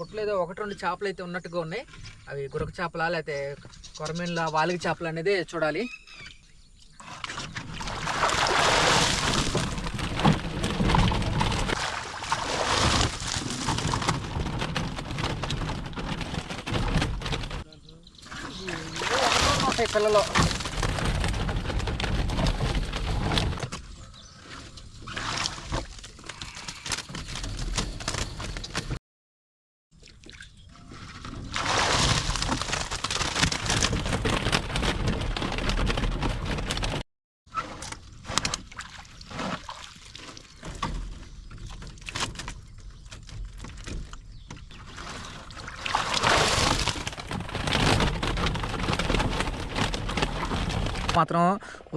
బుట్టలు ఏదో ఒకటి రెండు చేపలు అయితే ఉన్నట్టుగా ఉన్నాయి. అవి గురక చేపలా లేకపోతే కొరమీన్ల వాలిగి చేపలు అనేది చూడాలి. ఉంటాయి పిల్లలు మాత్రం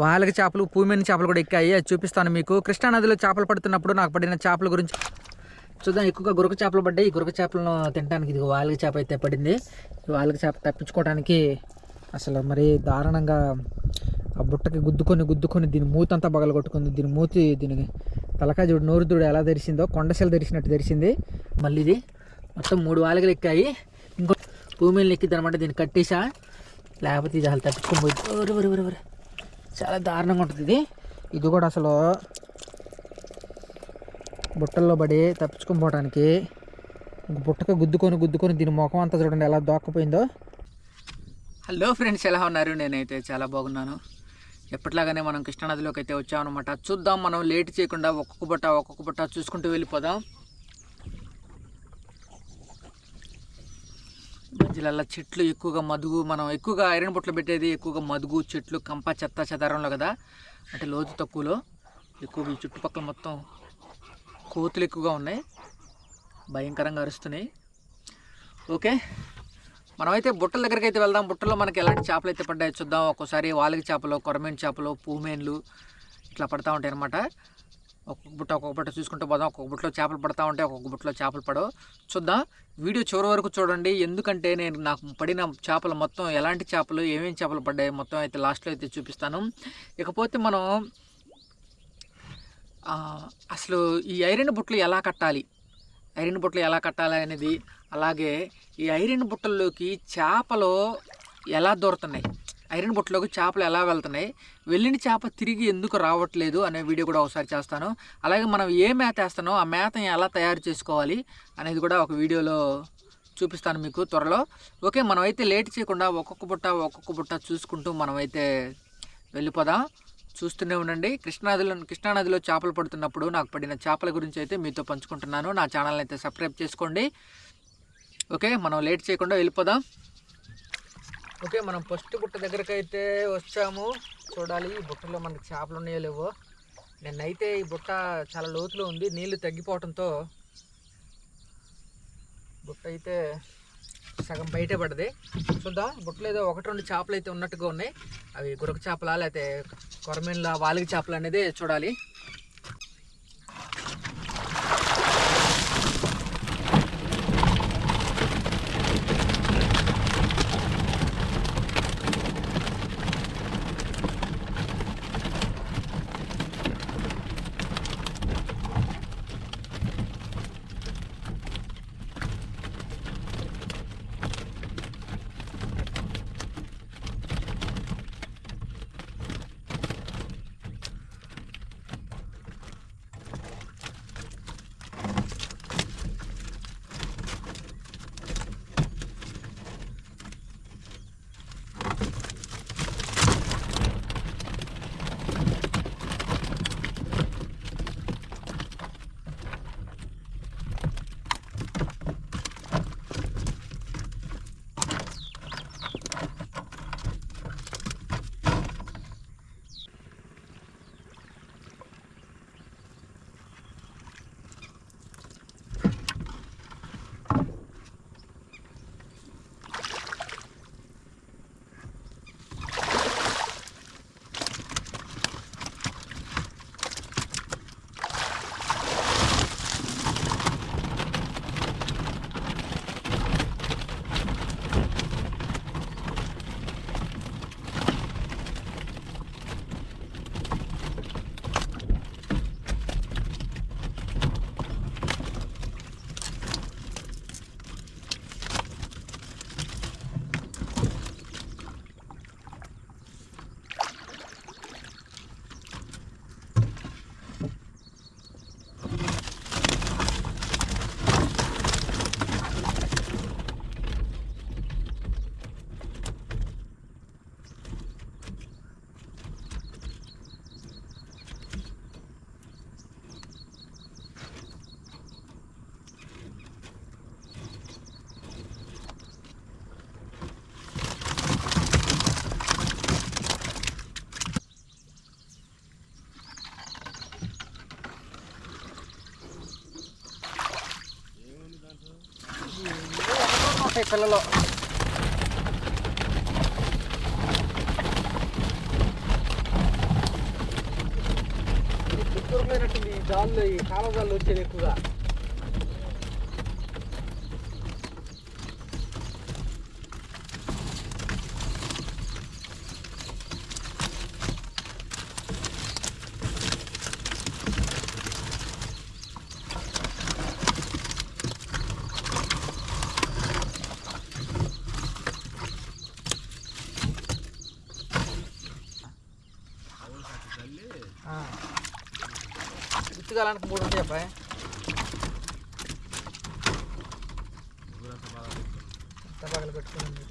వాళ్ళకి చేపలు పూమెని చేపలు కూడా ఎక్కాయి. అది చూపిస్తాను మీకు. కృష్ణానదిలో చేపలు పడుతున్నప్పుడు నాకు పడిన చేపల గురించి చూద్దాం. ఎక్కువగా గురక చేపలు పడ్డాయి. ఈ గురక చేపలను తినడానికి ఇది వాళ్ళకి చేప అయితే పడింది. వాళ్ళకి చేప తప్పించుకోవడానికి అసలు మరి దారుణంగా ఆ బుట్టకి గుద్దుకొని గుద్దుకొని దీని మూతంతా బగల కొట్టుకుంది దీని మూతి దీనికి తలకాయ చూడు నోరు చూడు ఎలా తెరిచిందో కొండశలు తెరిచినట్టు తెరిచింది. మళ్ళీ ఇది మొత్తం మూడు వాలగలు ఎక్కాయి. ఇంకో భూమిని ఎక్కింది అనమాట దీన్ని కట్టేసా లేకపోతే ఇది అసలు తప్పించుకొని పోయి ఒరే చాలా దారుణంగా ఉంటుంది ఇది. ఇది కూడా అసలు బుట్టల్లో పడి తప్పించుకొని పోవడానికి బుట్టకు గుద్దుకొని గుద్దుకొని దీని ముఖం అంతా చూడండి ఎలా దోక్కపోయిందో. హలో ఫ్రెండ్స్ ఎలా ఉన్నారు? నేనైతే చాలా బాగున్నాను. ఎప్పటిలాగానే మనం కృష్ణానదిలోకి అయితే వచ్చామన్నమాట. చూద్దాం మనం లేట్ చేయకుండా ఒక్కొక్క బుట్ట ఒక్కొక్క బుట్ట చూసుకుంటూ వెళ్ళిపోదాం. మధ్యలో చెట్లు ఎక్కువగా మదుగు మనం ఎక్కువగా ఐరన్ బుట్టలు పెట్టేది ఎక్కువగా మదుగు చెట్లు కంప చెత్త చెదారంలో కదా? అంటే లోతు తక్కువలో. ఎక్కువగా ఈ చుట్టుపక్కల మొత్తం కోతులు ఎక్కువగా ఉన్నాయి. భయంకరంగా అరుస్తున్నాయి. ఓకే. మనమైతే బుట్టల దగ్గరికి అయితే వెళ్దాం. బుట్టలో మనకి ఎలాంటి చేపలు అయితే పడ్డాయో చూద్దాం. ఒక్కోసారి వాలిగి చేపలు కొరమేన్ చేపలు పూమేన్లు ఇట్లా పడతా ఉంటాయి అన్నమాట ఒక్కొక్క బుట్ట ఒక్కొక్క బుట్ట చూసుకుంటూ పోదాం. ఒక్కొక్క బుట్టలో చేపలు పడతా ఉంటాయి ఒక్కొక్క బుట్టలో చేపలు పడవు. చూద్దాం. వీడియో చివరి వరకు చూడండి. ఎందుకంటే నేను నాకు పడిన చేపలు మొత్తం ఎలాంటి చేపలు ఏమేమి చేపలు పడ్డాయి మొత్తం అయితే లాస్ట్లో అయితే చూపిస్తాను. ఇకపోతే మనం అసలు ఈ ఐరన్ బుట్టలు ఎలా కట్టాలి? ఐరన్ బుట్టలు ఎలా కట్టాలి అనేది అలాగే ఈ ఐరన్ బుట్టల్లోకి చేపలు ఎలా దొరుకుతున్నాయి ఐరన్ బుట్టలోకి చేపలు ఎలా వెళ్తున్నాయి? వెళ్ళిన చేప తిరిగి ఎందుకు రావట్లేదు అనే వీడియో కూడా ఒకసారి చేస్తాను. అలాగే మనం ఏ మేత వేస్తానో ఆ మేతని ఎలా తయారు చేసుకోవాలి అనేది కూడా ఒక వీడియోలో చూపిస్తాను మీకు త్వరలో. ఓకే మనమైతే లేట్ చేయకుండా ఒక్కొక్క బుట్ట ఒక్కొక్క బుట్ట చూసుకుంటూ మనమైతే వెళ్ళిపోదాం. చూస్తూనే ఉండండి. కృష్ణానదిలో కృష్ణానదిలో చేపలు పడుతున్నప్పుడు నాకు పడిన చేపల గురించి అయితే మీతో పంచుకుంటున్నాను. నా ఛానల్ని అయితే సబ్స్క్రైబ్ చేసుకోండి. ఓకే మనం లేట్ చేయకుండా వెళ్ళిపోదాం. ఓకే మనం ఫస్ట్ బుట్ట దగ్గరకు అయితే వచ్చాము. చూడాలి ఈ బుట్టలో మనకి చేపలు ఉన్నాయో లేవో. నిన్నైతే ఈ బుట్ట చాలా లోతులో ఉంది నీళ్ళు తగ్గిపోవడంతో బుట్ట అయితే సగం బయటే పడది చూద్దాం బుట్టలో ఏదో ఒకటి రెండు చేపలు అయితే ఉన్నట్టుగా ఉన్నాయి. అవి గురక చేపలా లేకపోతే కొరమీన్ల వాలిగి చేపలు అనేది చూడాలి. ఉంటాయి పిల్లలు. దొరకలేనట్టుంది ఈ జాళ్ళు ఈ కాల జాళ్ళు వచ్చేది ఎక్కువగా. గుర్తుకాలానికి మూడు ఉంటాయి అబ్బాయి? పగలు పెట్టుకుని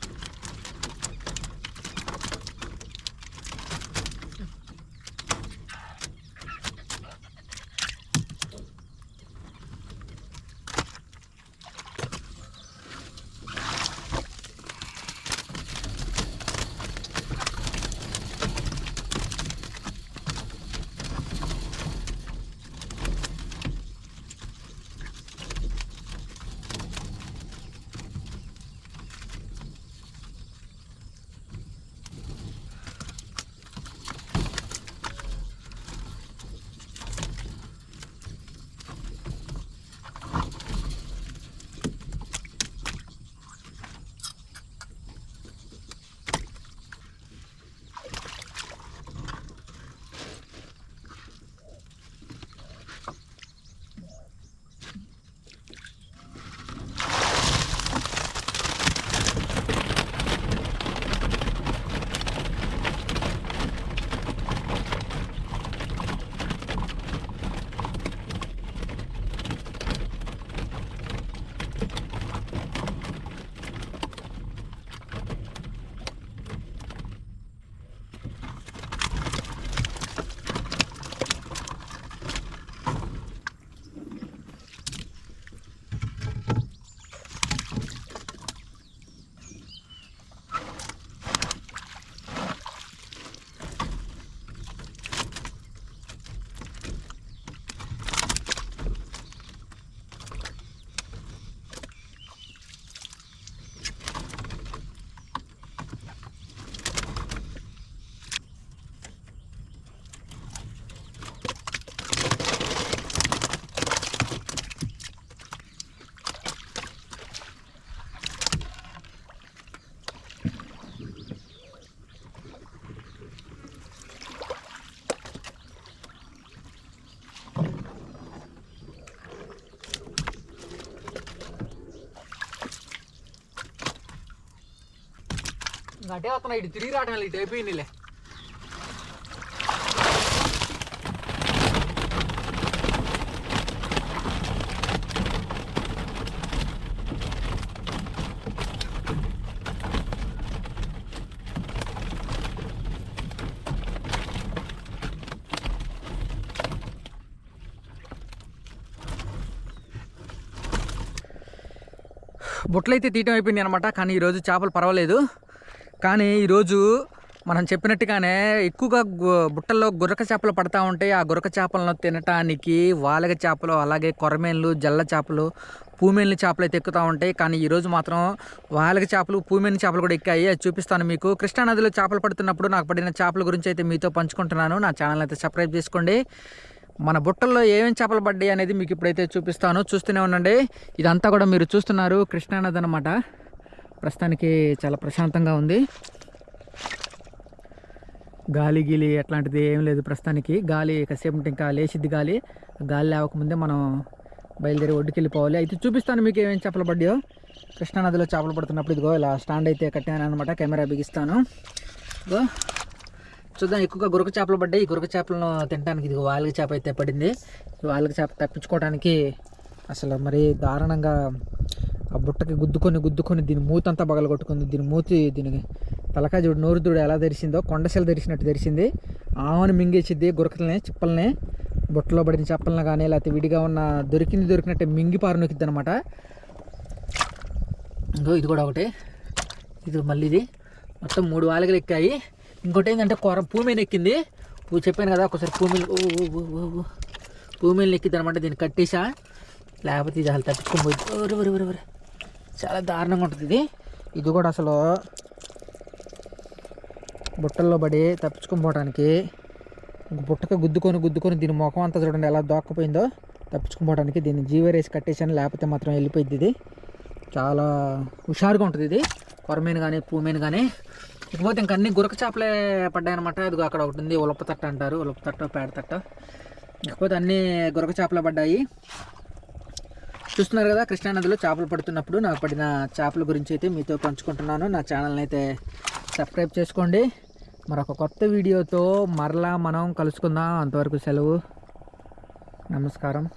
గట్టే అతను ఇటు తిరిగి రావడం ఇటు అయిపోయిందిలే బుట్టలు తీయటం అయిపోయింది అనమాట కానీ ఈరోజు చేపలు పర్వాలేదు. కానీ ఈరోజు మనం చెప్పినట్టుగానే ఎక్కువగా బుట్టల్లో గురక చేపలు పడతా ఉంటాయి ఆ గురక చేపలను తినటానికి వాలగ చేపలు అలాగే కొరమేన్లు జల్ల చేపలు పూమేన్లు చేపలు అయితే ఎక్కుతూ ఉంటాయి. కానీ ఈరోజు మాత్రం వాలగ చేపలు పూమేన్ చేపలు కూడా ఎక్కాయి. అది చూపిస్తాను మీకు. కృష్ణానదిలో చేపలు పడుతున్నప్పుడు నాకు పడిన చేపల గురించి అయితే మీతో పంచుకుంటున్నాను. నా ఛానల్ అయితే సబ్స్క్రైబ్ చేసుకోండి. మన బుట్టల్లో ఏమేమి చేపలు పడ్డాయి అనేది మీకు ఇప్పుడైతే చూపిస్తాను. చూస్తూనే ఉండండి. ఇదంతా కూడా మీరు చూస్తున్నారు. కృష్ణానది అనమాట ప్రస్తుతానికి చాలా ప్రశాంతంగా ఉంది. గాలి గీలి అట్లాంటిది ఏం లేదు ప్రస్తుతానికి. గాలి కాసేపు ఇంకా లేచిద్ది గాలి. గాలి లేవకముందే మనం బయలుదేరి ఒడ్డుకి వెళ్ళిపోవాలి అయితే చూపిస్తాను మీకు ఏమేమి చేపలు పడ్డాయో. కృష్ణానదిలో చేపలు పడుతున్నప్పుడు ఇదిగో ఇలా స్టాండ్ అయితే కట్టాను అనమాట కెమెరా బిగిస్తాను. ఇదిగో చూద్దాం ఎక్కువగా గురక చేపలు పడ్డాయి. ఈ గురక చేపలను తినడానికి ఇది వాలుగ చేప అయితే పడింది. ఈ వాలుగ చేప తప్పించుకోవడానికి అసలు మరి దారుణంగా ఆ బుట్టకి గుద్దుకొని గుద్దుకొని దీని మూతంతా పగలగొట్టుకుంది దీని మూతి దీని తలకాయ చూడు నోరు చూడు ఎలా తెరిసిందో కొండశెల తెరిచినట్టు తెరిచింది ఆమెను మింగేసిద్ది గురకల్ని చిప్పల్ని బుట్టలో పడిన చెప్పలను కానీ లేకపోతే విడిగా ఉన్న దొరికింది దొరికినట్టే మింగి పారునొక్కిద్ది అనమాట ఇంకో ఇది కూడా ఒకటి ఇది మళ్ళీ ఇది మొత్తం మూడు వాలకలు ఎక్కాయి ఇంకోటి ఏంటంటే కొర పూమీన ఎక్కింది పూ చెప్పాను కదా ఒకసారి పూమీలు ఓ ఓ పూమీలు ఎక్కింది అనమాట దీన్ని కట్టేసా లేకపోతే ఇది అసలు పోయి ఒరే ఒరే చాలా దారుణంగా ఉంటుంది ఇది. ఇది కూడా అసలు బుట్టల్లో పడి తప్పించుకొని పోవడానికి బుట్టకు గుద్దుకొని గుద్దుకొని దీని ముఖం అంతా చూడండి ఎలా దోక్కపోయిందో. తప్పించుకొని పోవడానికి దీన్ని జీవరేసి కట్టేసాను లేకపోతే మాత్రం వెళ్ళిపోయింది ఇది. చాలా హుషారుగా ఉంటుంది ఇది. కొరమీను కానీ పూమీను కానీ ఇకపోతే ఇంక అన్ని గురక చేపలే పడ్డాయి అనమాట అది అక్కడ ఒకటి ఉంది ఉలప తట్ట అంటారు ఉలప తట్ట పేడ తట్ట. ఇకపోతే అన్ని గురక చేపలే పడ్డాయి. చూస్తున్నారు కదా కృష్ణానదిలో చేపలు పడుతున్నప్పుడు నాకు పడిన చేపల గురించి అయితే మీతో పంచుకుంటున్నాను. నా ఛానల్ని అయితే సబ్స్క్రైబ్ చేసుకోండి. మరొక కొత్త వీడియోతో మరలా మనం కలుసుకుందాం. అంతవరకు సెలవు. నమస్కారం.